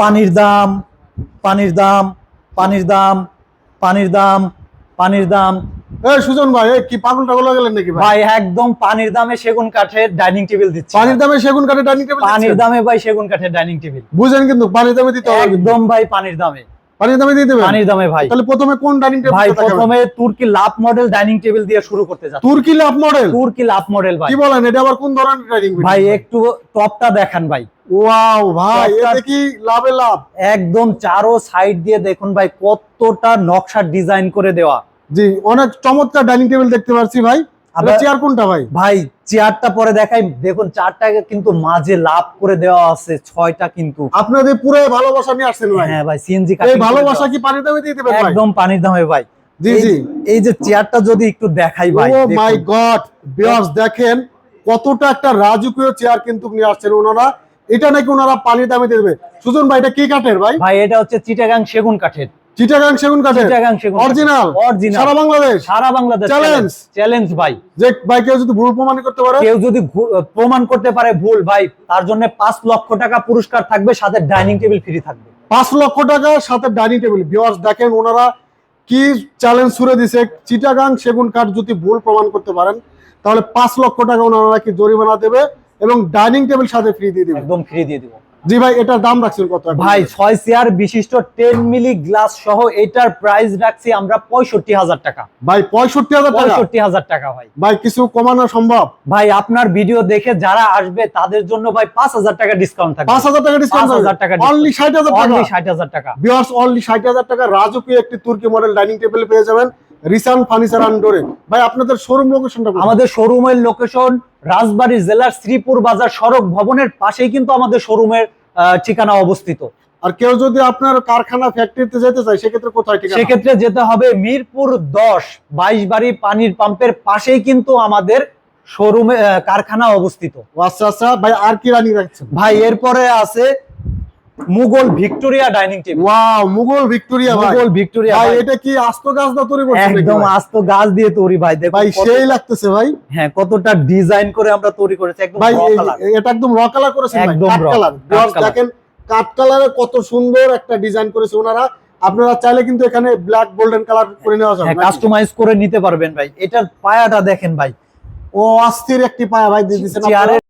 পানির দাম পানির দাম পানির দাম পানির দাম পানির দাম। এই সুজন ভাই এই কি পাগল টাগল হয়ে গেলেন নাকি ভাই? একদম পানির দামে সেগুন কাঠের ডাইনিং টেবিল দিচ্ছি। পানির দামে সেগুন কাঠের ডাইনিং টেবিল পানির দামে ভাই সেগুন কাঠের ডাইনিং টেবিল। বুঝেন কিন্তু পানির দামে দিতে। একদম ভাই পানির দামে। পানির দামে দিয়ে দেবেন? পানির দামে ভাই। তাহলে প্রথমে কোন ডাইনিং টেবিল ভাই প্রথমে তুর্কি লাভ মডেল ডাইনিং টেবিল দিয়ে শুরু করতে যাচ্ছি। তুর্কি লাভ মডেল তুর্কি লাভ মডেল ভাই। কি বলেন এটা আবার কোন ধরনের ডাইনিং ভাই একটু টপটা দেখান ভাই। ওয়াও ভাই এটা কি লাভে লাভ? একদম চারো সাইড দিয়ে দেখুন ভাই কতটা নকশা ডিজাইন করে দেওয়া। জি অনেক চমৎকার ডাইনিং টেবিল দেখতে পাচ্ছি ভাই। চেয়ার কোনটা ভাই? ভাই চেয়ারটা পরে দেখাই। দেখুন চারটাকে কিন্তু মাঝে লাভ করে দেওয়া আছে ছয়টা কিন্তু। আপনাদের পুরো ভালোবাসা নিয়ে আসছেন ভাই। হ্যাঁ ভাই সিএনজি এই ভালোবাসা কি পানির দামে দেবেন ভাই? একদম পানির দামে ভাই। জি জি। এই যে চেয়ারটা যদি একটু দেখাই ভাই ও মাই গড বিয়ার্স দেখেন কতটা একটা রাজকীয় চেয়ার কিন্তু নিয়ে আসছেন ওনারা। এটা নাকি ওনারা পানির দামে দেবে। সুজন ভাই এটা কি কাঠের ভাই? ভাই এটা হচ্ছে চিটাগাং সেগুন কাঠের। চিটাগাং সেগুন কাঠের। অরিজিনাল। অরিজিনাল। সারা বাংলাদেশ। সারা বাংলাদেশ Challenge। চ্যালেঞ্জ ভাই। যে ভাই কেউ যদি ভুল প্রমাণ করতে পারে? কেউ যদি প্রমাণ করতে পারে ভুল ভাই তার জন্য পাঁচ লক্ষ টাকা পুরস্কার থাকবে সাথে ডাইনিং টেবিল ফ্রি থাকবে। পাঁচ লক্ষ টাকা সাথে ডাইনিং টেবিল ভিউয়ার্স দেখেন ওনারা কি চ্যালেঞ্জ ছুড়ে দিছে। চিটাগাং সেগুন কাঠ যদি ভুল প্রমাণ করতে পারেন তাহলে পাঁচ লক্ষ টাকা ওনারা কি জরিমানা দেবে এবং ডাইনিং টেবিল সাথে ফ্রি দিয়ে দেবে। একদম ফ্রি দিয়ে দিব। জি ভাই এটার দাম রাখছেন কত? ভাই ছয় চেয়ার বিশিষ্ট টেন মিলি গ্লাস সহ এটার প্রাইস রাখছি আমরা পঁয়ষট্টি হাজার টাকা। ভাই পঁয়ষট্টি হাজার পঁয়ষট্টি হাজার টাকা ভাই। ভাই কিছু কমানো সম্ভব? ভাই আপনার ভিডিও দেখে যারা আসবে তাদের জন্য ভাই পাঁচ হাজার টাকা ডিসকাউন্ট থাকবে। পাঁচ হাজার টাকা ডিসকাউন্ট 5,000 টাকা অনলি ষাট হাজার টাকা? অনলি ষাট হাজার টাকা। বিয়ার্স অনলি ষাট হাজার টাকা। রাজকীয় একটি তুর্কি মডেল ডাইনিং টেবিল পেয়ে যাবেন। রিসান ফার্নিচার আন্ডোরে ভাই আপনাদের শোরুম লোকেশনটা আমাদের শোরুমের লোকেশন রাজবাড়ী জেলার শ্রীপুর বাজার সড়ক ভবনের পাশেই কিন্তু আমাদের শোরুমের ঠিকানা অবস্থিত। আর কেউ যদি আপনার কারখানা ফ্যাক্টরিতে যেতে চায় সেক্ষেত্রে কোথায় ঠিক সেক্ষেত্রে যেতে হবে মিরপুর দশ বাইশ বাড়ি পানির পাম্পের পাশেই কিন্তু আমাদের শোরুমে কারখানা অবস্থিত। আচ্ছা আচ্ছা। ভাই আর কি রানি রাখছেন? ভাই এরপরে আছে Mughal Victoria dining table. Wow Mughal Victoria Mughal Victoria ভাই এটা কি আস্ত গাছ তৈরি করছেন নাকি একদম আস্ত গাছ দিয়ে তৈরি ভাই দেখো ভাই সেই লাগতেছে ভাই। হ্যাঁ কতটা ডিজাইন করে আমরা তৈরি করেছি একদম ভাই। এটা একদম র কালার করেছেন ভাই একদম raw, কালার দেখেন কাঠ কালারে কত সুন্দর একটা ডিজাইন করেছে ওনারা। আপনারা চাইলে কিন্তু এখানে ব্ল্যাক গোল্ডেন কালার করে নেওয়া যাবে। হ্যাঁ কাস্টমাইজ করে নিতে পারবেন ভাই। এটার পায়াটা দেখেন ভাই। ও অস্থির একটি পায়া ভাই দিয়ে চেয়ারের